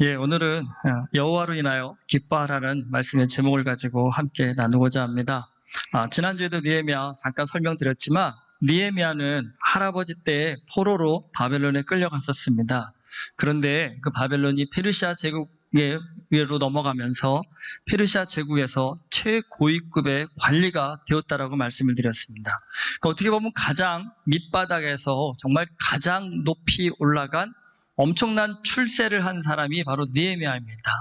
예, 오늘은 어, 여호와로 인하여 기뻐하라는 말씀의 제목을 가지고 함께 나누고자 합니다. 아, 지난주에도 니에미아 잠깐 설명드렸지만 니에미아는 할아버지 때 포로로 바벨론에 끌려갔었습니다. 그런데 그 바벨론이 페르시아 제국에 위로 넘어가면서 페르시아 제국에서 최고위급의 관리가 되었다라고 말씀을 드렸습니다. 그러니까 어떻게 보면 가장 밑바닥에서 정말 가장 높이 올라간 엄청난 출세를 한 사람이 바로 느헤미야입니다.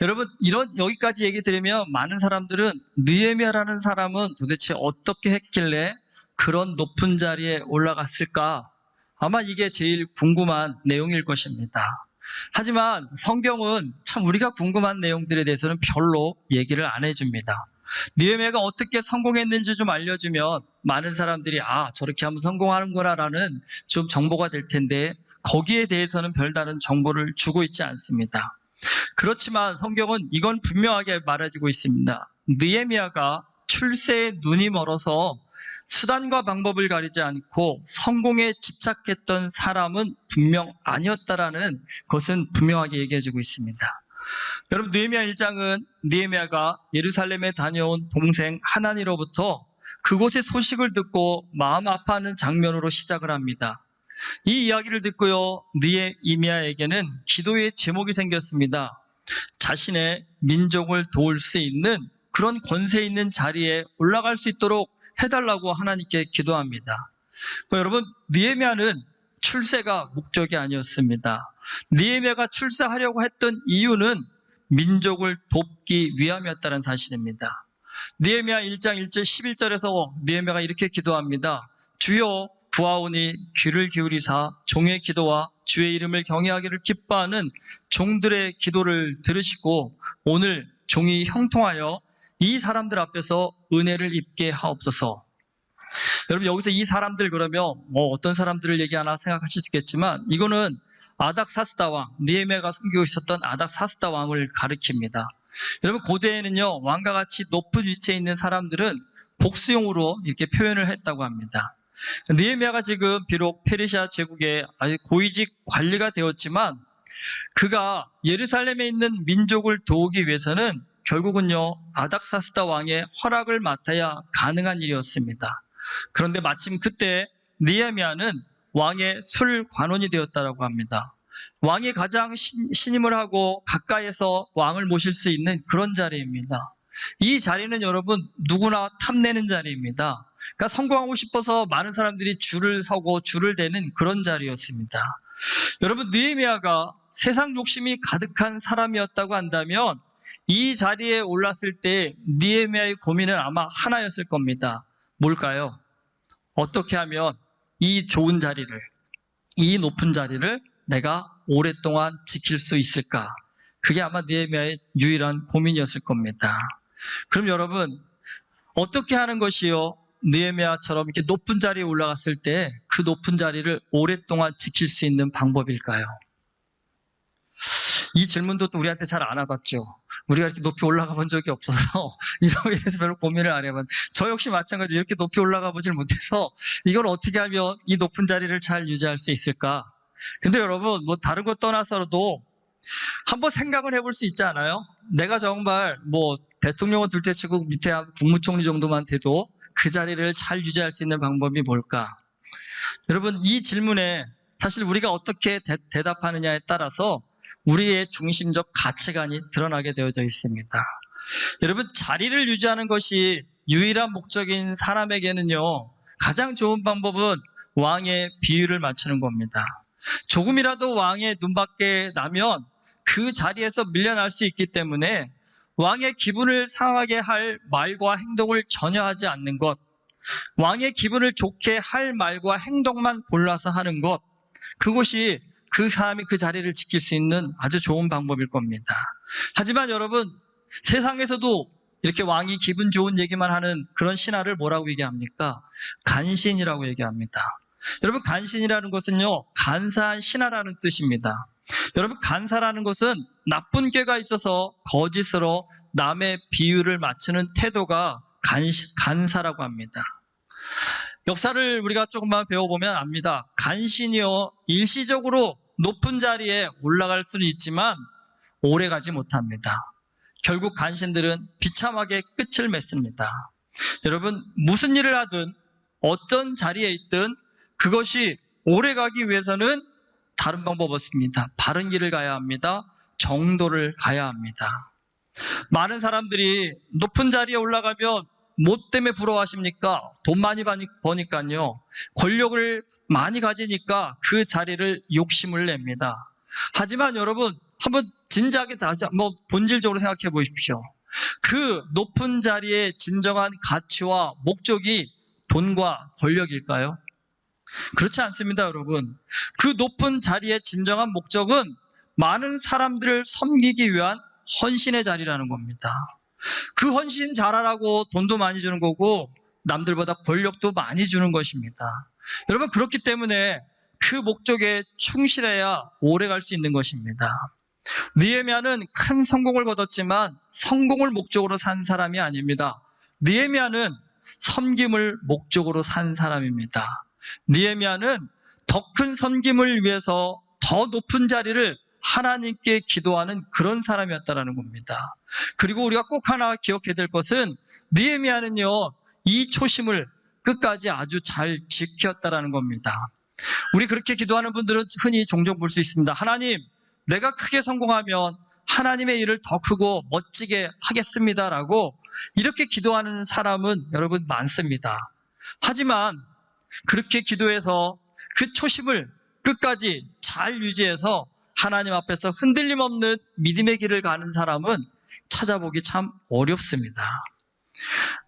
여러분 이런 여기까지 얘기 드리면 많은 사람들은 느헤미야라는 사람은 도대체 어떻게 했길래 그런 높은 자리에 올라갔을까? 아마 이게 제일 궁금한 내용일 것입니다. 하지만 성경은 참 우리가 궁금한 내용들에 대해서는 별로 얘기를 안 해줍니다. 느헤미야가 어떻게 성공했는지 좀 알려주면 많은 사람들이 아 저렇게 하면 성공하는구나라는 좀 정보가 될 텐데 거기에 대해서는 별다른 정보를 주고 있지 않습니다. 그렇지만 성경은 이건 분명하게 말해주고 있습니다. 느헤미야가 출세에 눈이 멀어서 수단과 방법을 가리지 않고 성공에 집착했던 사람은 분명 아니었다라는 것은 분명하게 얘기해주고 있습니다. 여러분 느헤미야 1장은 느헤미야가 예루살렘에 다녀온 동생 하나니로부터 그곳의 소식을 듣고 마음 아파하는 장면으로 시작을 합니다. 이 이야기를 듣고요, 느헤미야에게는 기도의 제목이 생겼습니다. 자신의 민족을 도울 수 있는 그런 권세 있는 자리에 올라갈 수 있도록 해달라고 하나님께 기도합니다. 여러분, 느헤미야는 출세가 목적이 아니었습니다. 느헤미야가 출세하려고 했던 이유는 민족을 돕기 위함이었다는 사실입니다. 느헤미야 1장 1절 11절에서 느헤미야가 이렇게 기도합니다. 주여 구하오니 귀를 기울이사 종의 기도와 주의 이름을 경외하기를 기뻐하는 종들의 기도를 들으시고 오늘 종이 형통하여 이 사람들 앞에서 은혜를 입게 하옵소서. 여러분 여기서 이 사람들 그러면 뭐 어떤 사람들을 얘기하나 생각하실 수 있겠지만 이거는 아닥사스다 왕, 니에메가 섬기고 있었던 아닥사스다 왕을 가리킵니다. 여러분 고대에는요 왕과 같이 높은 위치에 있는 사람들은 복수용으로 이렇게 표현을 했다고 합니다. 느헤미야가 지금 비록 페르시아 제국의 고위직 관리가 되었지만 그가 예루살렘에 있는 민족을 도우기 위해서는 결국은요 아닥사스다 왕의 허락을 맡아야 가능한 일이었습니다. 그런데 마침 그때 느헤미야는 왕의 술 관원이 되었다라고 합니다. 왕이 가장 신, 신임을 하고 가까이에서 왕을 모실 수 있는 그런 자리입니다. 이 자리는 여러분 누구나 탐내는 자리입니다. 그러니까 성공하고 싶어서 많은 사람들이 줄을 서고 줄을 대는 그런 자리였습니다. 여러분 느헤미야가 세상 욕심이 가득한 사람이었다고 한다면 이 자리에 올랐을 때 느헤미야의 고민은 아마 하나였을 겁니다. 뭘까요? 어떻게 하면 이 좋은 자리를 이 높은 자리를 내가 오랫동안 지킬 수 있을까? 그게 아마 느헤미야의 유일한 고민이었을 겁니다. 그럼 여러분 어떻게 하는 것이요? 느헤미야처럼 이렇게 높은 자리에 올라갔을 때 그 높은 자리를 오랫동안 지킬 수 있는 방법일까요? 이 질문도 또 우리한테 잘 안 와닿죠. 우리가 이렇게 높이 올라가 본 적이 없어서 이런 거에 대해서 별로 고민을 안 해봤. 저 역시 마찬가지로 이렇게 높이 올라가 보질 못해서 이걸 어떻게 하면 이 높은 자리를 잘 유지할 수 있을까? 근데 여러분 뭐 다른 것 떠나서도 한번 생각을 해볼 수 있지 않아요? 내가 정말 뭐 대통령은 둘째치고 밑에 한 국무총리 정도만 돼도 그 자리를 잘 유지할 수 있는 방법이 뭘까? 여러분 이 질문에 사실 우리가 어떻게 대, 대답하느냐에 따라서 우리의 중심적 가치관이 드러나게 되어져 있습니다. 여러분 자리를 유지하는 것이 유일한 목적인 사람에게는요 가장 좋은 방법은 왕의 비유를 맞추는 겁니다. 조금이라도 왕의 눈밖에 나면 그 자리에서 밀려날 수 있기 때문에 왕의 기분을 상하게 할 말과 행동을 전혀 하지 않는 것, 왕의 기분을 좋게 할 말과 행동만 골라서 하는 것, 그것이 그 사람이 그 자리를 지킬 수 있는 아주 좋은 방법일 겁니다. 하지만 여러분, 세상에서도 이렇게 왕이 기분 좋은 얘기만 하는 그런 신화를 뭐라고 얘기합니까? 간신이라고 얘기합니다. 여러분, 간신이라는 것은요, 간사한 신하라는 뜻입니다. 여러분, 간사라는 것은 나쁜 꾀가 있어서 거짓으로 남의 비유를 맞추는 태도가 간, 간사라고 합니다. 역사를 우리가 조금만 배워보면 압니다. 간신이요, 일시적으로 높은 자리에 올라갈 수는 있지만 오래 가지 못합니다. 결국 간신들은 비참하게 끝을 맺습니다. 여러분, 무슨 일을 하든 어떤 자리에 있든 그것이 오래 가기 위해서는 다른 방법 없습니다. 바른 길을 가야 합니다. 정도를 가야 합니다. 많은 사람들이 높은 자리에 올라가면 뭐 때문에 부러워하십니까? 돈 많이 버니- 버니까요. 권력을 많이 가지니까 그 자리를 욕심을 냅니다. 하지만 여러분, 한번 진지하게 다뭐 본질적으로 생각해 보십시오. 그 높은 자리의 진정한 가치와 목적이 돈과 권력일까요? 그렇지 않습니다, 여러분. 그 높은 자리의 진정한 목적은 많은 사람들을 섬기기 위한 헌신의 자리라는 겁니다. 그 헌신 잘하라고 돈도 많이 주는 거고 남들보다 권력도 많이 주는 것입니다. 여러분 그렇기 때문에 그 목적에 충실해야 오래 갈 수 있는 것입니다. 니에미아는 큰 성공을 거뒀지만 성공을 목적으로 산 사람이 아닙니다. 니에미아는 섬김을 목적으로 산 사람입니다. 니에미아는 더 큰 섬김을 위해서 더 높은 자리를 하나님께 기도하는 그런 사람이었다라는 겁니다. 그리고 우리가 꼭 하나 기억해야 될 것은 니에미아는요 이 초심을 끝까지 아주 잘 지켰다라는 겁니다. 우리 그렇게 기도하는 분들은 흔히 종종 볼 수 있습니다. 하나님, 내가 크게 성공하면 하나님의 일을 더 크고 멋지게 하겠습니다라고 이렇게 기도하는 사람은 여러분 많습니다. 하지만 그렇게 기도해서 그 초심을 끝까지 잘 유지해서 하나님 앞에서 흔들림 없는 믿음의 길을 가는 사람은 찾아보기 참 어렵습니다.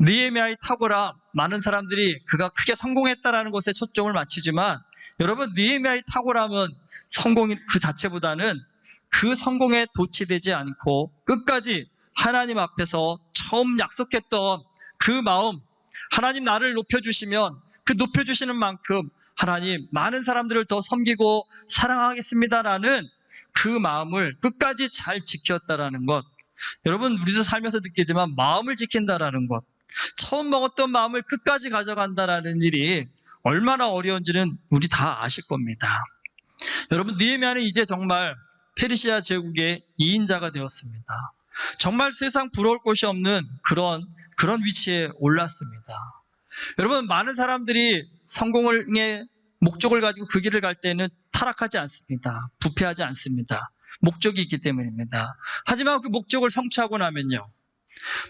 니에미아의 탁월함 많은 사람들이 그가 크게 성공했다라는 것에 초점을 맞추지만 여러분 니에미아의 탁월함은 성공 그 자체보다는 그 성공에 도취되지 않고 끝까지 하나님 앞에서 처음 약속했던 그 마음 하나님 나를 높여주시면 그 높여주시는 만큼 하나님 많은 사람들을 더 섬기고 사랑하겠습니다라는 그 마음을 끝까지 잘 지켰다라는 것 여러분 우리도 살면서 느끼지만 마음을 지킨다라는 것 처음 먹었던 마음을 끝까지 가져간다라는 일이 얼마나 어려운지는 우리 다 아실 겁니다. 여러분 느헤미야는 이제 정말 페르시아 제국의 2인자가 되었습니다. 정말 세상 부러울 곳이 없는 그런 그런 위치에 올랐습니다. 여러분 많은 사람들이 성공의 목적을 가지고 그 길을 갈 때는 타락하지 않습니다. 부패하지 않습니다. 목적이 있기 때문입니다. 하지만 그 목적을 성취하고 나면요.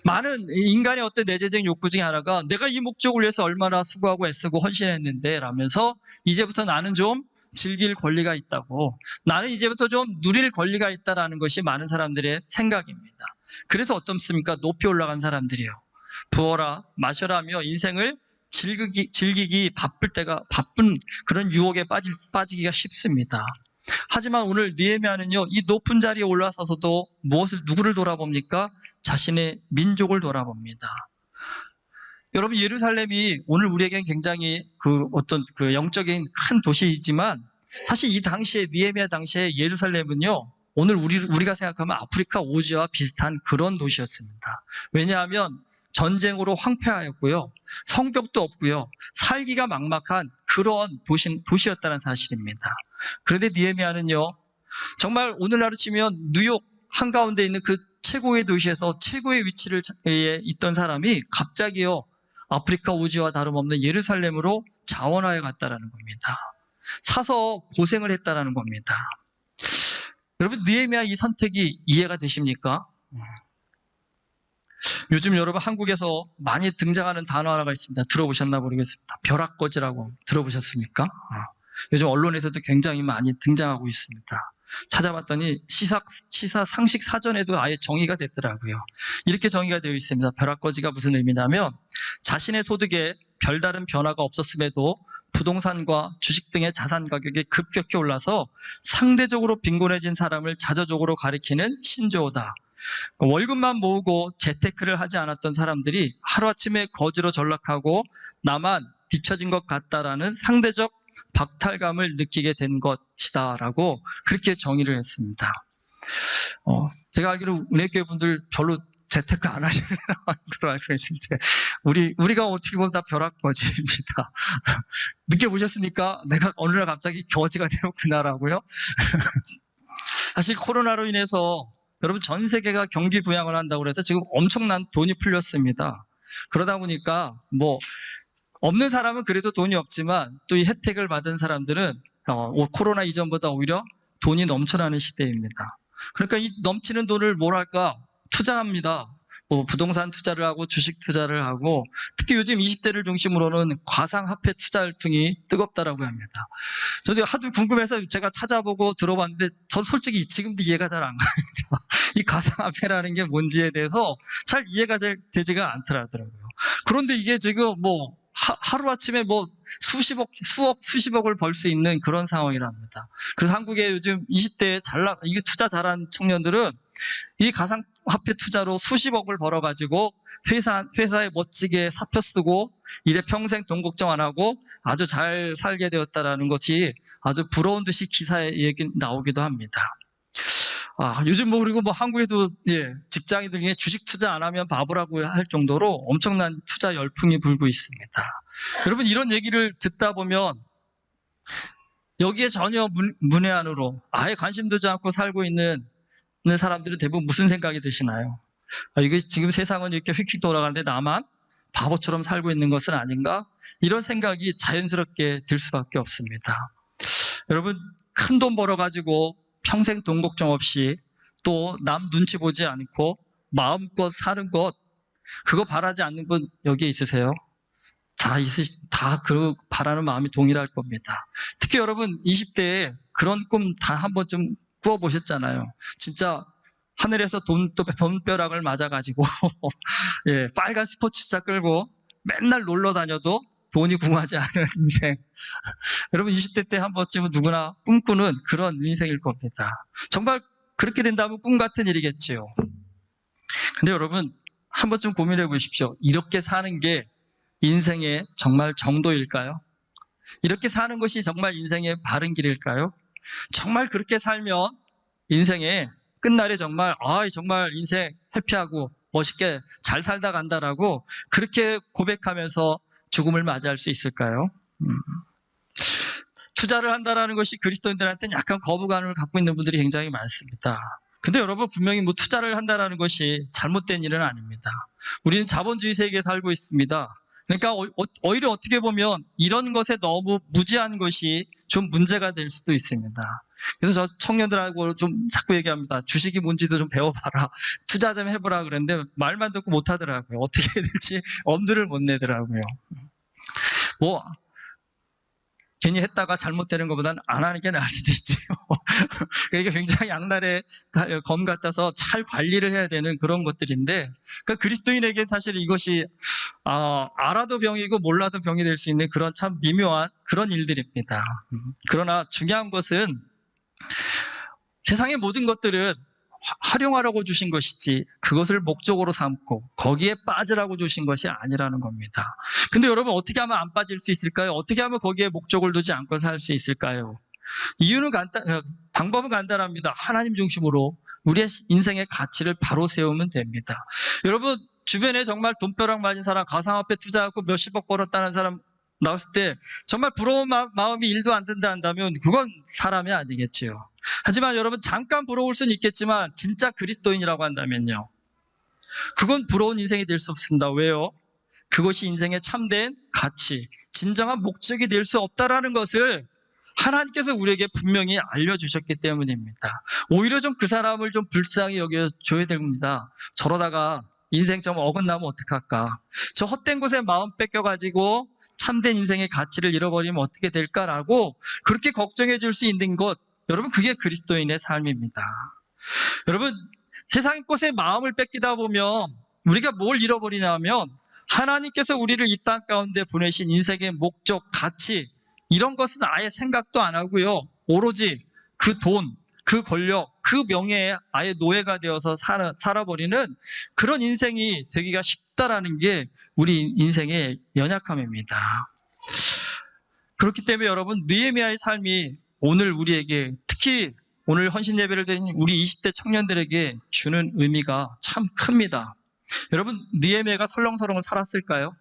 많은 인간의 어떤 내재적인 욕구 중에 하나가 내가 이 목적을 위해서 얼마나 수고하고 애쓰고 헌신했는데 라면서 이제부터 나는 좀 즐길 권리가 있다고 나는 이제부터 좀 누릴 권리가 있다라는 것이 많은 사람들의 생각입니다. 그래서 어떻습니까? 높이 올라간 사람들이요. 부어라 마셔라며 인생을 즐기기, 즐기기 바쁠 때가 바쁜 그런 유혹에 빠질, 빠지기가 쉽습니다. 하지만 오늘 니에미아는요 이 높은 자리에 올라서서도 무엇을 누구를 돌아봅니까? 자신의 민족을 돌아봅니다. 여러분 예루살렘이 오늘 우리에겐 굉장히 그 어떤 그 영적인 큰 도시이지만 사실 이 당시에 니에미아 당시에 예루살렘은요 오늘 우리 우리가 생각하면 아프리카 오지와 비슷한 그런 도시였습니다. 왜냐하면 전쟁으로 황폐하였고요. 성벽도 없고요. 살기가 막막한 그런 도시, 도시였다는 사실입니다. 그런데 니에미아는요. 정말 오늘날로 치면 뉴욕 한가운데 있는 그 최고의 도시에서 최고의 위치를 에 있던 사람이 갑자기요. 아프리카 우주와 다름없는 예루살렘으로 자원하여 갔다라는 겁니다. 사서 고생을 했다라는 겁니다. 여러분 느헤미야 이 선택이 이해가 되십니까? 요즘 여러분 한국에서 많이 등장하는 단어 하나가 있습니다. 들어보셨나 모르겠습니다. 벼락거지라고 들어보셨습니까? 어. 요즘 언론에서도 굉장히 많이 등장하고 있습니다. 찾아봤더니 시사, 시사 상식 사전에도 아예 정의가 됐더라고요. 이렇게 정의가 되어 있습니다. 벼락거지가 무슨 의미냐면 자신의 소득에 별다른 변화가 없었음에도 부동산과 주식 등의 자산 가격이 급격히 올라서 상대적으로 빈곤해진 사람을 자조적으로 가리키는 신조어다. 월급만 모으고 재테크를 하지 않았던 사람들이 하루아침에 거지로 전락하고 나만 뒤처진 것 같다라는 상대적 박탈감을 느끼게 된 것이다라고 그렇게 정의를 했습니다. 어, 제가 알기로 은혜교회 분들 별로 재테크 안 하시는 걸로 알고 있는데 우리 우리가 어떻게 보면 다 벼락거지입니다. 느껴보셨습니까? 내가 어느 날 갑자기 거지가 되었구나라고요. 사실 코로나로 인해서 여러분 전 세계가 경기 부양을 한다고 해서 지금 엄청난 돈이 풀렸습니다. 그러다 보니까 뭐 없는 사람은 그래도 돈이 없지만 또 이 혜택을 받은 사람들은 어, 코로나 이전보다 오히려 돈이 넘쳐나는 시대입니다. 그러니까 이 넘치는 돈을 뭘 할까? 투자합니다. 뭐 부동산 투자를 하고 주식 투자를 하고 특히 요즘 20대를 중심으로는 가상화폐 투자 열풍이 뜨겁다라고 합니다. 저도 하도 궁금해서 제가 찾아보고 들어봤는데 저 솔직히 지금도 이해가 잘 안 갑니다. 이 가상화폐라는 게 뭔지에 대해서 잘 이해가 될- 되지가 않더라고요. 그런데 이게 지금 뭐 하루 아침에 뭐 수십억, 수억, 수십억을 벌 수 있는 그런 상황이랍니다. 그래서 한국에 요즘 20대에 잘나, 이게 투자 잘한 청년들은 이 가상화폐 투자로 수십억을 벌어가지고 회사, 회사에 멋지게 사표 쓰고 이제 평생 돈 걱정 안 하고 아주 잘 살게 되었다라는 것이 아주 부러운 듯이 기사에 얘기 나오기도 합니다. 아, 요즘 뭐 그리고 뭐 한국에도 예, 직장인들 중에 주식 투자 안 하면 바보라고 할 정도로 엄청난 투자 열풍이 불고 있습니다. 여러분 이런 얘기를 듣다 보면 여기에 전혀 문, 문외한으로 아예 관심 두지 않고 살고 있는 사람들은 대부분 무슨 생각이 드시나요? 아, 이게 지금 세상은 이렇게 휙휙 돌아가는데 나만 바보처럼 살고 있는 것은 아닌가? 이런 생각이 자연스럽게 들 수밖에 없습니다. 여러분 큰 돈 벌어가지고 평생 돈 걱정 없이 또 남 눈치 보지 않고 마음껏 사는 것 그거 바라지 않는 분 여기에 있으세요? 다 있으시, 다 그 바라는 마음이 동일할 겁니다. 특히 여러분 20대에 그런 꿈 다 한 번쯤 꾸어 보셨잖아요. 진짜 하늘에서 돈, 또 돈벼락을 맞아가지고, 예, 빨간 스포츠차 끌고 맨날 놀러 다녀도 돈이 궁하지 않은 인생. 여러분 20대 때 한 번쯤은 누구나 꿈꾸는 그런 인생일 겁니다. 정말 그렇게 된다면 꿈 같은 일이겠지요. 근데 여러분 한 번쯤 고민해 보십시오. 이렇게 사는 게 인생의 정말 정도일까요? 이렇게 사는 것이 정말 인생의 바른 길일까요? 정말 그렇게 살면 인생의 끝날에 정말 아 정말 인생 해피하고 멋있게 잘 살다 간다라고 그렇게 고백하면서 죽음을 맞이할 수 있을까요? 음. 투자를 한다라는 것이 그리스도인들한테는 약간 거부감을 갖고 있는 분들이 굉장히 많습니다. 근데 여러분 분명히 뭐 투자를 한다라는 것이 잘못된 일은 아닙니다. 우리는 자본주의 세계에 살고 있습니다. 그러니까 어- 어- 오히려 어떻게 보면 이런 것에 너무 무지한 것이 좀 문제가 될 수도 있습니다. 그래서 저 청년들하고 좀 자꾸 얘기합니다. 주식이 뭔지도 좀 배워봐라. 투자 좀 해보라 그랬는데 말만 듣고 못하더라고요. 어떻게 해야 될지 엄두를 못 내더라고요. 뭐 괜히 했다가 잘못되는 것보다는 안 하는 게 나을 수도 있죠. 이게 굉장히 양날의 검 같아서 잘 관리를 해야 되는 그런 것들인데, 그러니까 그리스도인에게 사실 이것이 아, 알아도 병이고 몰라도 병이 될 수 있는 그런 참 미묘한 그런 일들입니다. 음, 그러나 중요한 것은 세상의 모든 것들은 화- 활용하라고 주신 것이지 그것을 목적으로 삼고 거기에 빠지라고 주신 것이 아니라는 겁니다. 근데 여러분 어떻게 하면 안 빠질 수 있을까요? 어떻게 하면 거기에 목적을 두지 않고 살 수 있을까요? 이유는 간단, 어, 방법은 간단합니다. 하나님 중심으로 우리의 인생의 가치를 바로 세우면 됩니다. 여러분 주변에 정말 돈벼락 맞은 사람, 가상화폐 투자하고 몇십억 벌었다는 사람 나왔을 때 정말 부러운 마, 마음이 일도 안 든다 한다면 그건 사람이 아니겠지요. 하지만 여러분 잠깐 부러울 수는 있겠지만 진짜 그리스도인이라고 한다면요. 그건 부러운 인생이 될 수 없습니다. 왜요? 그것이 인생의 참된 가치, 진정한 목적이 될 수 없다라는 것을 하나님께서 우리에게 분명히 알려주셨기 때문입니다. 오히려 좀 그 사람을 좀 불쌍히 여겨줘야 됩니다. 저러다가 인생 좀 어긋나면 어떡할까? 저 헛된 곳에 마음 뺏겨가지고 참된 인생의 가치를 잃어버리면 어떻게 될까라고 그렇게 걱정해 줄 수 있는 것, 여러분 그게 그리스도인의 삶입니다. 여러분 세상의 것에 마음을 뺏기다 보면 우리가 뭘 잃어버리냐면 하나님께서 우리를 이 땅 가운데 보내신 인생의 목적, 가치 이런 것은 아예 생각도 안 하고요. 오로지 그 돈, 그 권력, 그 명예에 아예 노예가 되어서 살아, 살아버리는 그런 인생이 되기가 쉽다라는 게 우리 인생의 연약함입니다. 그렇기 때문에 여러분 느헤미야의 삶이 오늘 우리에게 특히 오늘 헌신 예배를 드린 우리 20대 청년들에게 주는 의미가 참 큽니다. 여러분 느헤미야가 설렁설렁 살았을까요?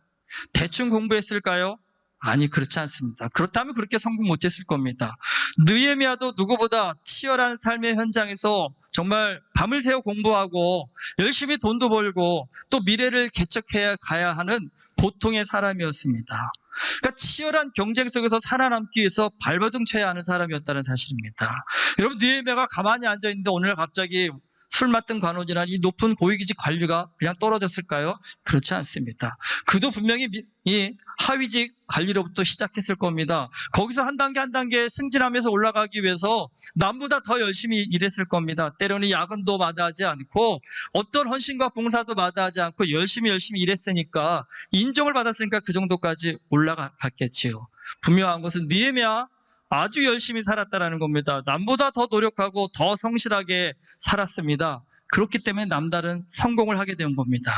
대충 공부했을까요? 아니 그렇지 않습니다. 그렇다면 그렇게 성공 못했을 겁니다. 느헤미야도 누구보다 치열한 삶의 현장에서 정말 밤을 새워 공부하고 열심히 돈도 벌고 또 미래를 개척해 가야 하는 보통의 사람이었습니다. 그러니까 치열한 경쟁 속에서 살아남기 위해서 발버둥 쳐야 하는 사람이었다는 사실입니다. 여러분 느헤미야가 가만히 앉아 있는데 오늘 갑자기 술 맡은 관원이나 이 높은 고위직 관리가 그냥 떨어졌을까요? 그렇지 않습니다. 그도 분명히 미- 이 하위직 관리로부터 시작했을 겁니다. 거기서 한 단계 한 단계 승진하면서 올라가기 위해서 남보다 더 열심히 일했을 겁니다. 때로는 야근도 마다하지 않고 어떤 헌신과 봉사도 마다하지 않고 열심히 열심히 일했으니까 인정을 받았으니까 그 정도까지 올라갔겠지요. 분명한 것은 니에미야 아주 열심히 살았다라는 겁니다. 남보다 더 노력하고 더 성실하게 살았습니다. 그렇기 때문에 남다른 성공을 하게 된 겁니다.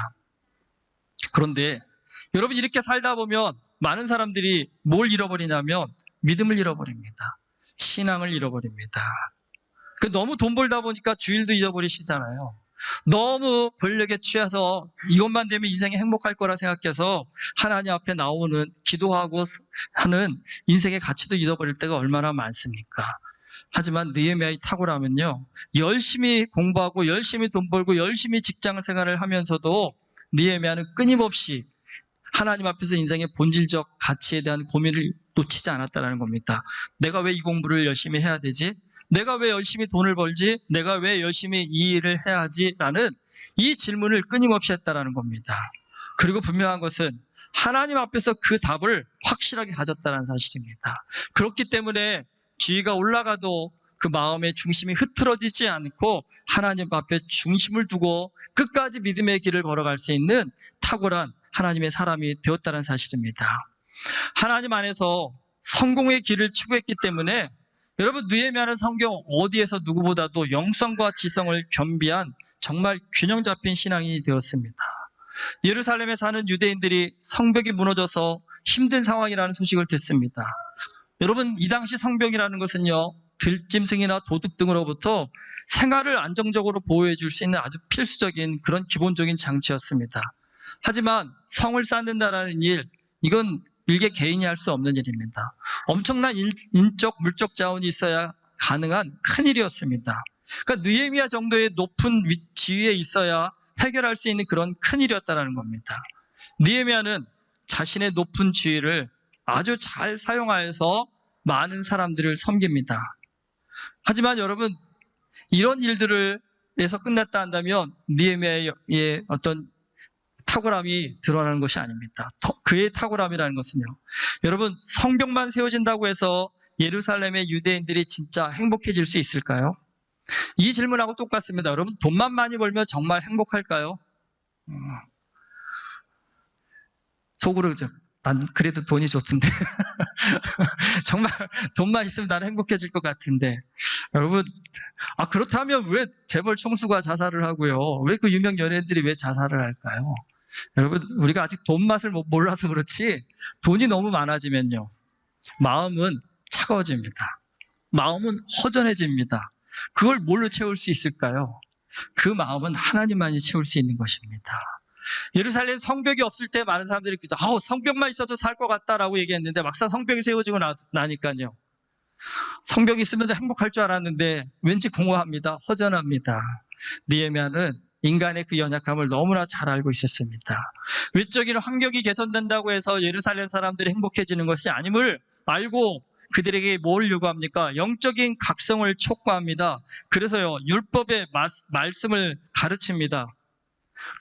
그런데 여러분 이렇게 살다 보면 많은 사람들이 뭘 잃어버리냐면 믿음을 잃어버립니다. 신앙을 잃어버립니다. 그 너무 돈 벌다 보니까 주일도 잊어버리시잖아요. 너무 권력에 취해서 이것만 되면 인생이 행복할 거라 생각해서 하나님 앞에 나오는 기도하고 하는 인생의 가치도 잃어버릴 때가 얼마나 많습니까? 하지만 느헤미야의 탁월함은요. 열심히 공부하고 열심히 돈 벌고 열심히 직장 생활을 하면서도 느헤미야는 끊임없이 하나님 앞에서 인생의 본질적 가치에 대한 고민을 놓치지 않았다는 겁니다. 내가 왜 이 공부를 열심히 해야 되지? 내가 왜 열심히 돈을 벌지? 내가 왜 열심히 이 일을 해야 하지? 라는 이 질문을 끊임없이 했다라는 겁니다. 그리고 분명한 것은 하나님 앞에서 그 답을 확실하게 가졌다는 사실입니다. 그렇기 때문에 지위가 올라가도 그 마음의 중심이 흐트러지지 않고 하나님 앞에 중심을 두고 끝까지 믿음의 길을 걸어갈 수 있는 탁월한 하나님의 사람이 되었다는 사실입니다. 하나님 안에서 성공의 길을 추구했기 때문에 여러분 느헤미야는 성경 어디에서 누구보다도 영성과 지성을 겸비한 정말 균형 잡힌 신앙인이 되었습니다. 예루살렘에 사는 유대인들이 성벽이 무너져서 힘든 상황이라는 소식을 듣습니다. 여러분 이 당시 성벽이라는 것은요 들짐승이나 도둑 등으로부터 생활을 안정적으로 보호해 줄 수 있는 아주 필수적인 그런 기본적인 장치였습니다. 하지만 성을 쌓는다라는 일 이건 일개 개인이 할 수 없는 일입니다. 엄청난 인, 인적 물적 자원이 있어야 가능한 큰 일이었습니다. 그러니까 느헤미야 정도의 높은 위, 지위에 있어야 해결할 수 있는 그런 큰 일이었다라는 겁니다. 느헤미야는 자신의 높은 지위를 아주 잘 사용하여서 많은 사람들을 섬깁니다. 하지만 여러분 이런 일들을 에서 끝났다 한다면 느헤미야의 어떤 탁월함이 드러나는 것이 아닙니다. 더- 그의 탁월함이라는 것은요. 여러분 성벽만 세워진다고 해서 예루살렘의 유대인들이 진짜 행복해질 수 있을까요? 이 질문하고 똑같습니다. 여러분 돈만 많이 벌면 정말 행복할까요? 음. 속으로 저, 난 그래도 돈이 좋던데 정말 돈만 있으면 나는 행복해질 것 같은데 여러분 아 그렇다면 왜 재벌 총수가 자살을 하고요? 왜 그 유명 연예인들이 왜 자살을 할까요? 여러분 우리가 아직 돈 맛을 못- 몰라서 그렇지 돈이 너무 많아지면요 마음은 차가워집니다. 마음은 허전해집니다. 그걸 뭘로 채울 수 있을까요? 그 마음은 하나님만이 채울 수 있는 것입니다. 예루살렘 성벽이 없을 때 많은 사람들이 그죠. 아우 성벽만 있어도 살 것 같다라고 얘기했는데 막상 성벽이 세워지고 나, 나니까요. 성벽이 있으면 행복할 줄 알았는데 왠지 공허합니다. 허전합니다. 니에미아는 인간의 그 연약함을 너무나 잘 알고 있었습니다. 외적인 환경이 개선된다고 해서 예루살렘 사람들이 행복해지는 것이 아님을 알고 그들에게 뭘 요구합니까? 영적인 각성을 촉구합니다. 그래서요, 율법의 마- 말씀을 가르칩니다.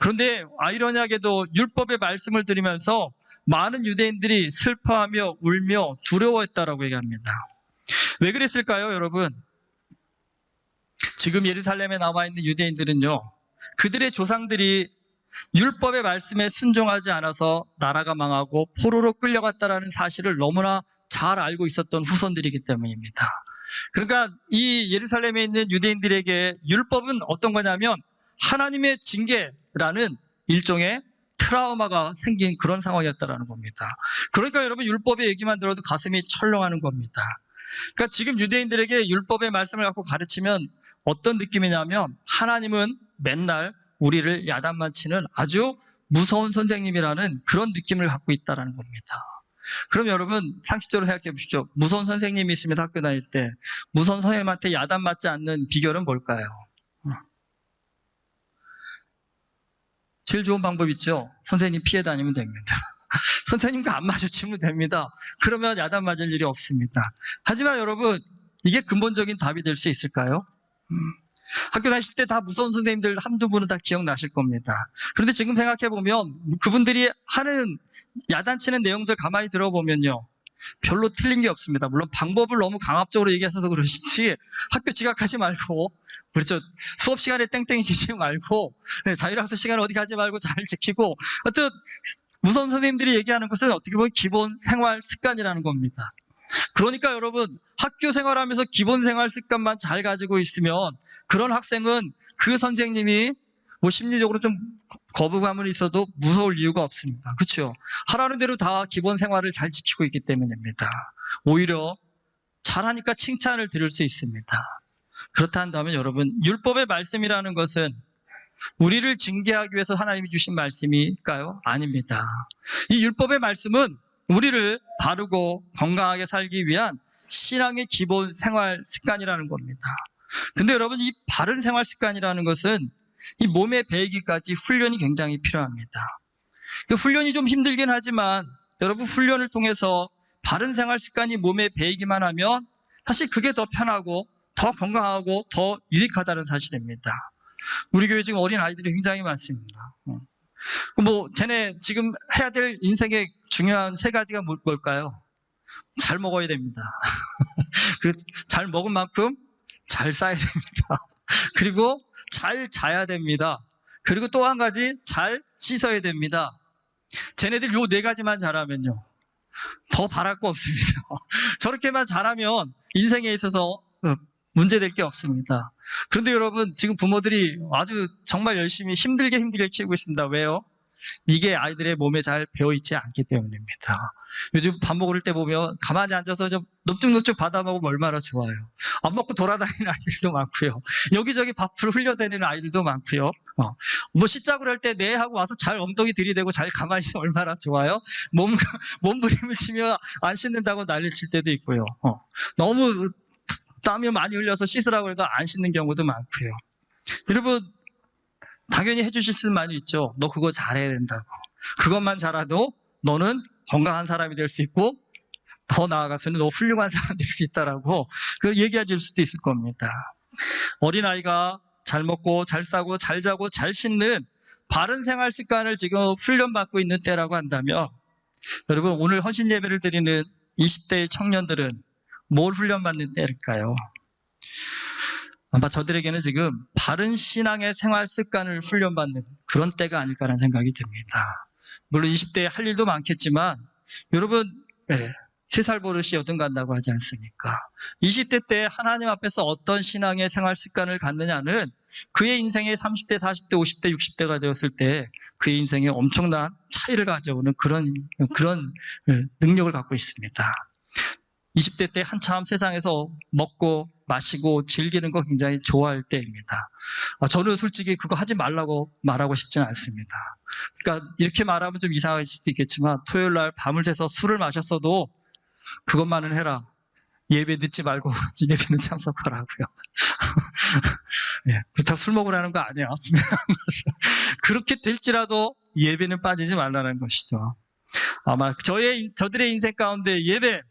그런데 아이러니하게도 율법의 말씀을 들으면서 많은 유대인들이 슬퍼하며 울며 두려워했다라고 얘기합니다. 왜 그랬을까요, 여러분? 지금 예루살렘에 남아 있는 유대인들은요, 그들의 조상들이 율법의 말씀에 순종하지 않아서 나라가 망하고 포로로 끌려갔다라는 사실을 너무나 잘 알고 있었던 후손들이기 때문입니다. 그러니까 이 예루살렘에 있는 유대인들에게 율법은 어떤 거냐면 하나님의 징계라는 일종의 트라우마가 생긴 그런 상황이었다라는 겁니다. 그러니까 여러분 율법의 얘기만 들어도 가슴이 철렁하는 겁니다. 그러니까 지금 유대인들에게 율법의 말씀을 갖고 가르치면 어떤 느낌이냐면 하나님은 맨날 우리를 야단만 치는 아주 무서운 선생님이라는 그런 느낌을 갖고 있다라는 겁니다. 그럼 여러분 상식적으로 생각해 보십시오. 무서운 선생님이 있으면 학교 다닐 때 무서운 선생님한테 야단 맞지 않는 비결은 뭘까요? 어. 제일 좋은 방법 있죠. 선생님 피해 다니면 됩니다. 선생님과 안 마주치면 됩니다. 그러면 야단 맞을 일이 없습니다. 하지만 여러분 이게 근본적인 답이 될 수 있을까요? 음. 학교 다니실 때다 무서운 선생님들 한두 분은 다 기억나실 겁니다. 그런데 지금 생각해 보면 그분들이 하는 야단치는 내용들 가만히 들어보면요. 별로 틀린 게 없습니다. 물론 방법을 너무 강압적으로 얘기하셔서 그러시지 학교 지각하지 말고 그렇죠. 수업 시간에 땡땡이 치지 말고 네, 자율학습 시간 어디 가지 말고 잘 지키고 어떤 무서운 선생님들이 얘기하는 것은 어떻게 보면 기본 생활 습관이라는 겁니다. 그러니까 여러분 학교 생활하면서 기본 생활 습관만 잘 가지고 있으면 그런 학생은 그 선생님이 뭐 심리적으로 좀 거부감은 있어도 무서울 이유가 없습니다. 그렇죠? 하라는 대로 다 기본 생활을 잘 지키고 있기 때문입니다. 오히려 잘하니까 칭찬을 들을 수 있습니다. 그렇다 한다면 여러분 율법의 말씀이라는 것은 우리를 징계하기 위해서 하나님이 주신 말씀일까요? 아닙니다. 이 율법의 말씀은 우리를 바르고 건강하게 살기 위한 신앙의 기본 생활 습관이라는 겁니다. 근데 여러분 이 바른 생활 습관이라는 것은 이 몸에 배이기까지 훈련이 굉장히 필요합니다. 그 훈련이 좀 힘들긴 하지만 여러분 훈련을 통해서 바른 생활 습관이 몸에 배이기만 하면 사실 그게 더 편하고 더 건강하고 더 유익하다는 사실입니다. 우리 교회 지금 어린 아이들이 굉장히 많습니다. 어. 뭐 쟤네 지금 해야 될 인생의 중요한 세 가지가 뭘- 뭘까요? 잘 먹어야 됩니다. 잘 먹은 만큼 잘 싸야 됩니다. 그리고 잘 자야 됩니다. 그리고 또 한 가지 잘 씻어야 됩니다. 쟤네들 요 네 가지만 잘하면요. 더 바랄 거 없습니다. 저렇게만 잘하면 인생에 있어서 어, 문제될 게 없습니다. 그런데 여러분 지금 부모들이 아주 정말 열심히 힘들게 힘들게 키우고 있습니다. 왜요? 이게 아이들의 몸에 잘 배어있지 않기 때문입니다. 요즘 밥 먹을 때 보면 가만히 앉아서 좀 넙죽넙죽 받아 먹으면 얼마나 좋아요. 안 먹고 돌아다니는 아이들도 많고요. 여기저기 밥을 흘려대는 아이들도 많고요. 어. 뭐 시작을 할 때 네 하고 와서 잘 엉덩이 들이대고 잘 가만히 있으면 얼마나 좋아요. 몸 몸부림을 치며 안 씻는다고 난리 칠 때도 있고요. 어. 너무 땀이 많이 흘려서 씻으라고 해도 안 씻는 경우도 많고요. 여러분 당연히 해주실 수 많이 있죠. 너 그거 잘해야 된다고. 그것만 잘해도 너는 건강한 사람이 될 수 있고 더 나아가서는 너 훌륭한 사람 될 수 있다라고 그 얘기해 줄 수도 있을 겁니다. 어린아이가 잘 먹고 잘 싸고 잘 자고 잘 씻는 바른 생활 습관을 지금 훈련받고 있는 때라고 한다면 여러분 오늘 헌신 예배를 드리는 20대 청년들은 뭘 훈련받는 때일까요? 아마 저들에게는 지금 바른 신앙의 생활 습관을 훈련받는 그런 때가 아닐까라는 생각이 듭니다. 물론 20대에 할 일도 많겠지만 여러분 네, 세살 버릇이 여든 간다고 하지 않습니까? 20대 때 하나님 앞에서 어떤 신앙의 생활 습관을 갖느냐는 그의 인생의 30대, 40대, 50대, 60대가 되었을 때 그의 인생에 엄청난 차이를 가져오는 그런 그런 예, 능력을 갖고 있습니다. 20대 때 한참 세상에서 먹고 마시고 즐기는 거 굉장히 좋아할 때입니다. 아, 저는 솔직히 그거 하지 말라고 말하고 싶지는 않습니다. 그러니까 이렇게 말하면 좀 이상할 수도 있겠지만 토요일 날 밤을 새서 술을 마셨어도 그것만은 해라. 예배 늦지 말고 예배는 참석하라고요. 예, 그렇다고 술 먹으라는 거 아니야. 그렇게 될지라도 예배는 빠지지 말라는 것이죠. 아마 저의 저들의 인생 가운데 예배,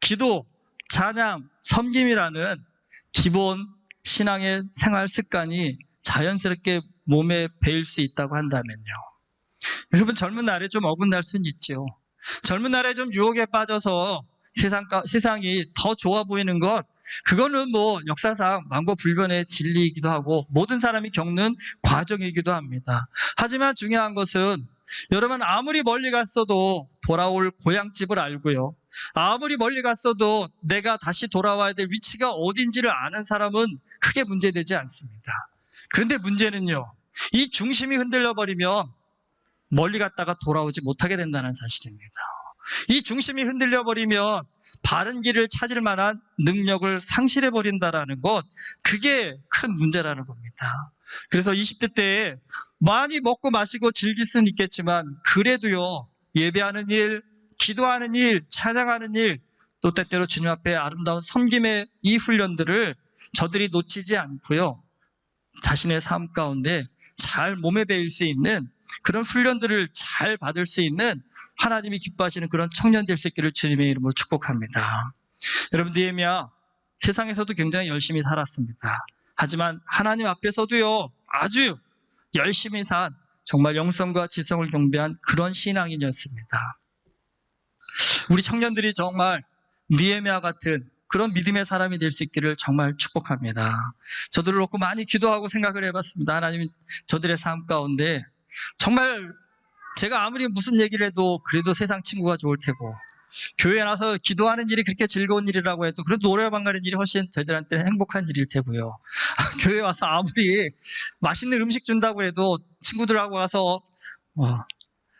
기도, 찬양, 섬김이라는 기본 신앙의 생활 습관이 자연스럽게 몸에 배일 수 있다고 한다면요. 여러분 젊은 날에 좀 어긋날 수는 있죠. 젊은 날에 좀 유혹에 빠져서 세상, 세상이 더 좋아 보이는 것, 그거는 뭐 역사상 망고 불변의 진리이기도 하고 모든 사람이 겪는 과정이기도 합니다. 하지만 중요한 것은 여러분 아무리 멀리 갔어도 돌아올 고향집을 알고요. 아무리 멀리 갔어도 내가 다시 돌아와야 될 위치가 어딘지를 아는 사람은 크게 문제되지 않습니다. 그런데 문제는요. 이 중심이 흔들려 버리면 멀리 갔다가 돌아오지 못하게 된다는 사실입니다. 이 중심이 흔들려 버리면 바른 길을 찾을 만한 능력을 상실해 버린다라는 것, 그게 큰 문제라는 겁니다. 그래서 20대 때 많이 먹고 마시고 즐길 수는 있겠지만 그래도요 예배하는 일, 기도하는 일, 찾아가는 일, 또 때때로 주님 앞에 아름다운 섬김의 이 훈련들을 저들이 놓치지 않고요. 자신의 삶 가운데 잘 몸에 배일 수 있는 그런 훈련들을 잘 받을 수 있는 하나님이 기뻐하시는 그런 청년 될수 있기를 주님의 이름으로 축복합니다. 여러분, 니에미야 세상에서도 굉장히 열심히 살았습니다. 하지만 하나님 앞에서도요, 아주 열심히 산 정말 영성과 지성을 경배한 그런 신앙인이었습니다. 우리 청년들이 정말 니에미아 같은 그런 믿음의 사람이 될 수 있기를 정말 축복합니다. 저들을 놓고 많이 기도하고 생각을 해봤습니다. 하나님 저들의 삶 가운데 정말 제가 아무리 무슨 얘기를 해도 그래도 세상 친구가 좋을 테고 교회에 나서 기도하는 일이 그렇게 즐거운 일이라고 해도 그래도 노래방 가는 일이 훨씬 저희들한테는 행복한 일일 테고요. 교회 와서 아무리 맛있는 음식 준다고 해도 친구들하고 가서 어,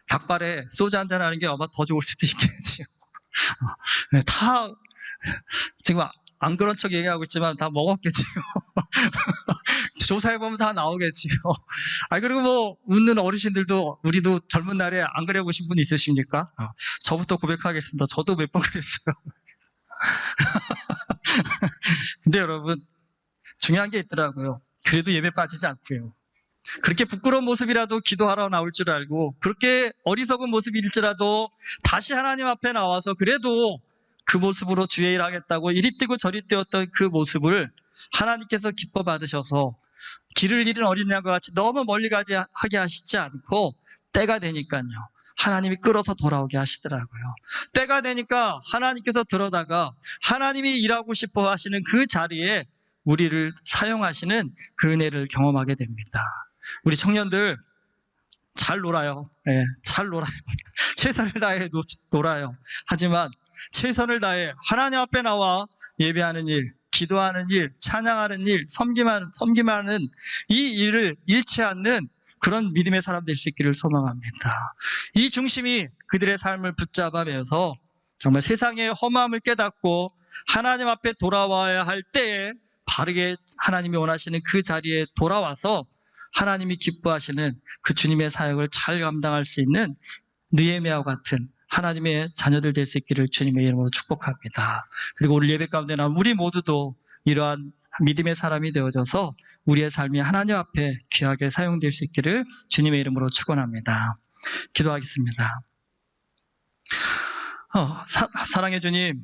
닭발에 소주 한잔 하는 게 아마 더 좋을 수도 있겠지요. 어, 네, 다 지금 안 그런 척 얘기하고 있지만 다 먹었겠지요. 조사해보면 다 나오겠지요. 아, 그리고 뭐, 웃는 어르신들도, 우리도 젊은 날에 안 그래 보신 분 있으십니까? 어, 저부터 고백하겠습니다. 저도 몇 번 그랬어요. 근데 여러분, 중요한 게 있더라고요. 그래도 예배 빠지지 않고요. 그렇게 부끄러운 모습이라도 기도하러 나올 줄 알고, 그렇게 어리석은 모습일지라도 다시 하나님 앞에 나와서 그래도 그 모습으로 주의 일 하겠다고 이리 뛰고 저리 뛰었던 그 모습을 하나님께서 기뻐 받으셔서 길을 잃은 어린 양과 같이 너무 멀리 가지 하게 하시지 않고 때가 되니까요. 하나님이 끌어서 돌아오게 하시더라고요. 때가 되니까 하나님께서 들어다가 하나님이 일하고 싶어 하시는 그 자리에 우리를 사용하시는 그 은혜를 경험하게 됩니다. 우리 청년들 잘 놀아요. 예, 잘 놀아요. 최선을 다해 노- 놀아요. 하지만 최선을 다해 하나님 앞에 나와 예배하는 일, 기도하는 일, 찬양하는 일, 섬김하는, 섬김하는 이 일을 잃지 않는 그런 믿음의 사람 될 수 있기를 소망합니다. 이 중심이 그들의 삶을 붙잡아 매서 정말 세상의 험함을 깨닫고 하나님 앞에 돌아와야 할 때에 바르게 하나님이 원하시는 그 자리에 돌아와서 하나님이 기뻐하시는 그 주님의 사역을 잘 감당할 수 있는 느에미아와 같은 하나님의 자녀들 될 수 있기를 주님의 이름으로 축복합니다. 그리고 오늘 예배 가운데 난 우리 모두도 이러한 믿음의 사람이 되어져서 우리의 삶이 하나님 앞에 귀하게 사용될 수 있기를 주님의 이름으로 축원합니다. 기도하겠습니다. 어, 사, 랑의 주님,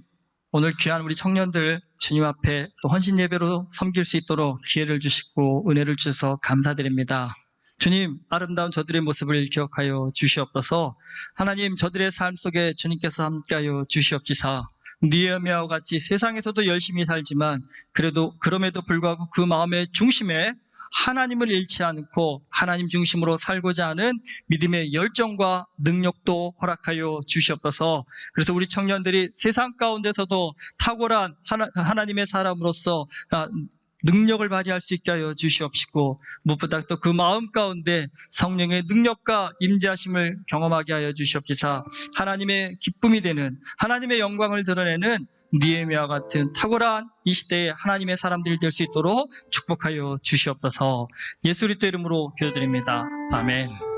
오늘 귀한 우리 청년들 주님 앞에 또 헌신 예배로 섬길 수 있도록 기회를 주시고 은혜를 주셔서 감사드립니다. 주님, 아름다운 저들의 모습을 기억하여 주시옵소서. 하나님, 저들의 삶 속에 주님께서 함께하여 주시옵지사. 니에미아와 같이 세상에서도 열심히 살지만 그래도 그럼에도 불구하고 그 마음의 중심에 하나님을 잃지 않고 하나님 중심으로 살고자 하는 믿음의 열정과 능력도 허락하여 주시옵소서. 그래서 우리 청년들이 세상 가운데서도 탁월한 하나, 하나님의 사람으로서 아, 능력을 발휘할 수 있게 하여 주시옵시고 무엇보다 또 그 마음 가운데 성령의 능력과 임재하심을 경험하게 하여 주시옵시사 하나님의 기쁨이 되는 하나님의 영광을 드러내는 니에미와 같은 탁월한 이 시대에 하나님의 사람들이 될 수 있도록 축복하여 주시옵소서 예수 그리스도 이름으로 기도드립니다. 아멘.